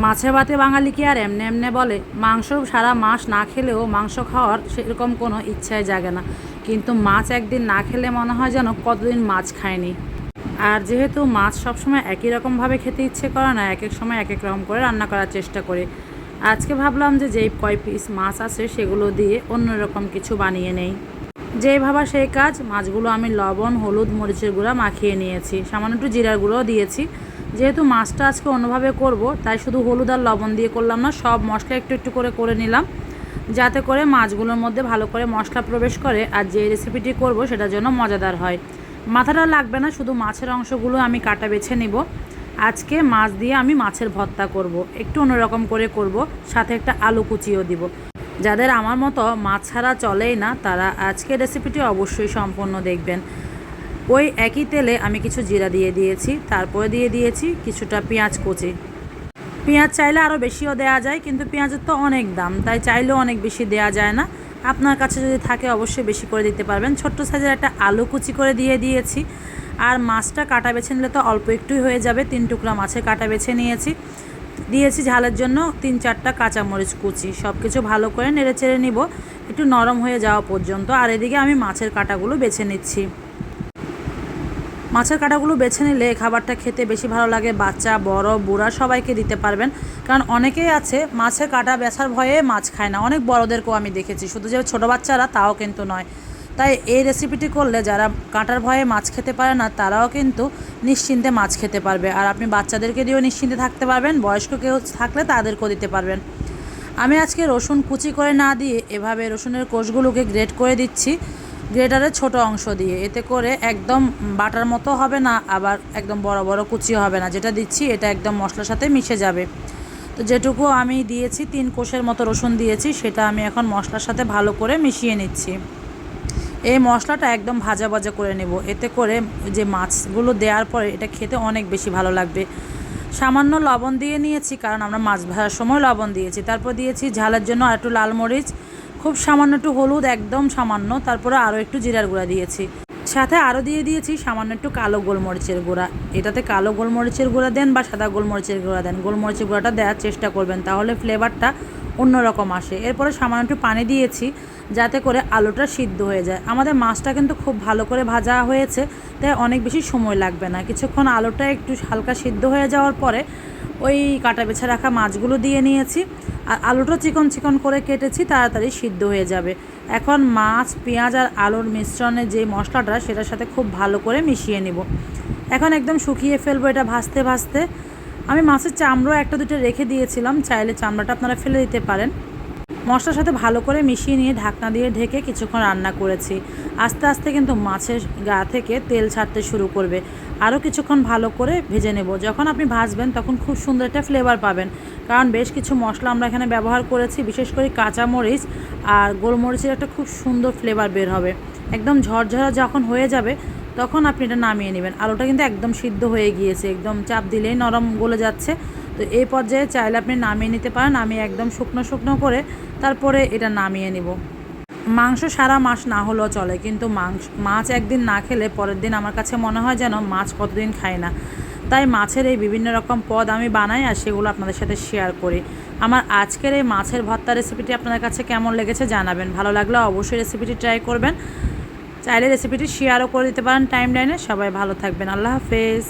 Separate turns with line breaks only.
মাছে ভাতে বাঙালি কি আর এমনি এমনি বলে? মাংস সারা মাস না খেলেও মাংস খাওয়ার সেরকম কোনো ইচ্ছাই জাগে না। কিন্তু মাছ একদিন না খেলে মনে হয় যেন কতদিন মাছ খায়নি। আর যেহেতু মাছ সবসময় একই রকমভাবে খেতে ইচ্ছে করে না, এক এক সময় এক এক রকম করে রান্না করার চেষ্টা করে। আজকে ভাবলাম যে যেই কয় পিস মাছ আছে সেগুলো দিয়ে অন্যরকম কিছু বানিয়ে নেই। যেই ভাবা সেই কাজ, মাছগুলো আমি লবণ, হলুদ, মরিচের গুঁড়া মাখিয়ে নিয়েছি। সামান্য একটু জিরার গুঁড়োও দিয়েছি। যেহেতু মাছটা আজকে অন্যভাবে করব, তাই শুধু হলুদ আর লবণ দিয়ে করলাম না, সব মশলা একটু একটু করে করে নিলাম, যাতে করে মাছগুলোর মধ্যে ভালো করে মশলা প্রবেশ করে আর যে রেসিপিটি করব সেটার জন্য মজাদার হয়। মাথাটা লাগবে না, শুধু মাছের অংশগুলো আমি কাটা বেছে নিব। আজকে মাছ দিয়ে আমি মাছের ভর্তা করব, একটু অন্যরকম করে করব, সাথে একটা আলু কুচিও দিব। যাদের আমার মতো মাছ ছাড়া চলেই না, তারা আজকে রেসিপিটি অবশ্যই সম্পূর্ণ দেখবেন। ওই একই তেলে আমি কিছু জিরা দিয়ে দিয়েছি, তারপরে দিয়ে দিয়েছি কিছুটা পেঁয়াজ কুচি। পেঁয়াজ চাইলে আরও বেশিও দেওয়া যায়, কিন্তু পেঁয়াজের তো অনেক দাম, তাই চাইলেও অনেক বেশি দেওয়া যায় না। আপনার কাছে যদি থাকে অবশ্যই বেশি করে দিতে পারবেন। ছোট্ট সাইজের একটা আলু কুচি করে দিয়ে দিয়েছি। আর মাছটা কাটা বেছে নিলে তো অল্প একটুই হয়ে যাবে, তিন টুকরা মাছের কাটা বেছে নিয়েছি। দিয়েছি ঝালের জন্য তিন চারটা কাঁচামরিচ কুচি। সব কিছু ভালো করে নেড়ে চেড়ে নিব, একটু নরম হয়ে যাওয়া পর্যন্ত। আর এদিকে আমি মাছের কাটাগুলো বেছে নিচ্ছি। মাছের কাঁটাগুলো বেছে নিলে খাবারটা খেতে বেশি ভালো লাগে। বাচ্চা, বড়, বুড়া সবাইকে দিতে পারবেন। কারণ অনেকেই আছে, মাছের কাঁটা বেছার ভয়ে মাছ খায় না। অনেক বড়দেরকেও আমি দেখেছি। শুধু যে ছোটো বাচ্চারা, তাও কিন্তু নয়। তাই এই রেসিপিটি করলে যারা কাঁটার ভয়ে মাছ খেতে পারে না, তারাও কিন্তু নিশ্চিন্তে মাছ খেতে পারবে। আর আপনি বাচ্চাদেরকে দিয়েও নিশ্চিন্তে থাকতে পারবেন। বয়স্ক কেউ থাকলে তাদেরকেও দিতে পারবেন। আমি আজকে রসুন কুচি করে না দিয়ে এভাবে রসুনের কোষগুলোকে গ্রেট করে দিচ্ছি। গ্রেটারের ছোট অংশ দিয়ে। এতে করে একদম বাটার মতো হবে না, আবার একদম বড় বড় কুচি হবে না। যেটা দিচ্ছি, এটা একদম মশলার সাথে মিশে যাবে। তো যেটুকু আমি দিয়েছি, তিন কোষের মতো রসুন দিয়েছি, সেটা আমি এখন মশলার সাথে ভালো করে মিশিয়ে নিচ্ছি। এই মশলাটা একদম ভাজা ভাজা করে নেব। এতে করে যে মাছগুলো দেওয়ার পরে এটা খেতে অনেক বেশি ভালো লাগবে। সামান্য লবণ দিয়ে নিয়েছি, কারণ আমরা মাছ ভাজার সময় লবণ দিয়েছি। তারপর দিয়েছি ঝালের জন্য একটু লাল মরিচ খুব সামান্য একটু হলুদ, একদম সামান্য। তারপরে আরও একটু জিরার গুঁড়া দিয়েছি। সাথে আরও দিয়ে দিয়েছি সামান্য একটু কালো গোলমরিচের গুঁড়া। এটাতে কালো গোলমরিচের গুঁড়া দেন বা সাদা গোলমরিচের গুঁড়া দেন। গোলমরিচের গুঁড়াটা দেওয়ার চেষ্টা করবেন, তাহলে ফ্লেভারটা অন্যরকম আসে। এরপরে সামান্য একটু পানি দিয়েছি যাতে করে আলুটা সিদ্ধ হয়ে যায়। আমাদের মাছটা কিন্তু খুব ভালো করে ভাজা হয়েছে, তাই অনেক বেশি সময় লাগবে না। কিছুক্ষণ আলুটা একটু হালকা সিদ্ধ হয়ে যাওয়ার পরে ওই কাটা বেছে রাখা মাছগুলো দিয়ে নিয়েছি আর আলুটা চিকন চিকন করে কেটেছি, তাড়াতাড়ি সিদ্ধ হয়ে যাবে। এখন মাছ, পেঁয়াজ আর আলুর মিশ্রণে যে মশলাটা, সেটার সাথে খুব ভালো করে মিশিয়ে নিব। এখন একদম শুকিয়ে ফেলব এটা ভাজতে ভাজতে। আমি মাছের চামড়া একটা দুটো রেখে দিয়েছিলাম, চাইলে চামড়াটা আপনারা ফেলে দিতে পারেন। মশলার সাথে ভালো করে মিশিয়ে নিয়ে ঢাকনা দিয়ে ঢেকে কিছুক্ষণ রান্না করেছি। আস্তে আস্তে কিন্তু মাছের গা থেকে তেল ছাড়তে শুরু করবে। আরও কিছুক্ষণ ভালো করে ভেজে নেব। যখন আপনি ভাজবেন তখন খুব সুন্দর একটা ফ্লেভার পাবেন। কারণ বেশ কিছু মশলা আমরা এখানে ব্যবহার করেছি, বিশেষ করে কাঁচামরিচ আর গোলমরিচের একটা খুব সুন্দর ফ্লেভার বের হবে। একদম ঝরঝরা যখন হয়ে যাবে তখন আপনি এটা নামিয়ে নেবেন। আলুটা কিন্তু একদম সিদ্ধ হয়ে গিয়েছে, একদম চাপ দিলেই নরম গলে যাচ্ছে। তো এই পর্যায়ে চাইলে আপনি নামিয়ে নিতে পারেন। আমি একদম শুকনো শুকনো করে তারপরে এটা নামিয়ে নিব। মাংস সারা মাস না হলেও চলে, কিন্তু মাংস, মাছ একদিন না খেলে পরের দিন আমার কাছে মনে হয় যেন মাছ কতদিন খায় না। তাই মাছের এই বিভিন্ন রকম পদ আমি বানাই আর সেগুলো আপনাদের সাথে শেয়ার করি। আমার আজকের এই মাছের ভর্তা রেসিপিটি আপনাদের কাছে কেমন লেগেছে জানাবেন। ভালো লাগলে অবশ্যই রেসিপিটি ট্রাই করবেন। চাইলে রেসিপিটি শেয়ারও করে দিতে পারেন টাইম লাইনে সবাই ভালো থাকবেন। আল্লাহ হাফেজ।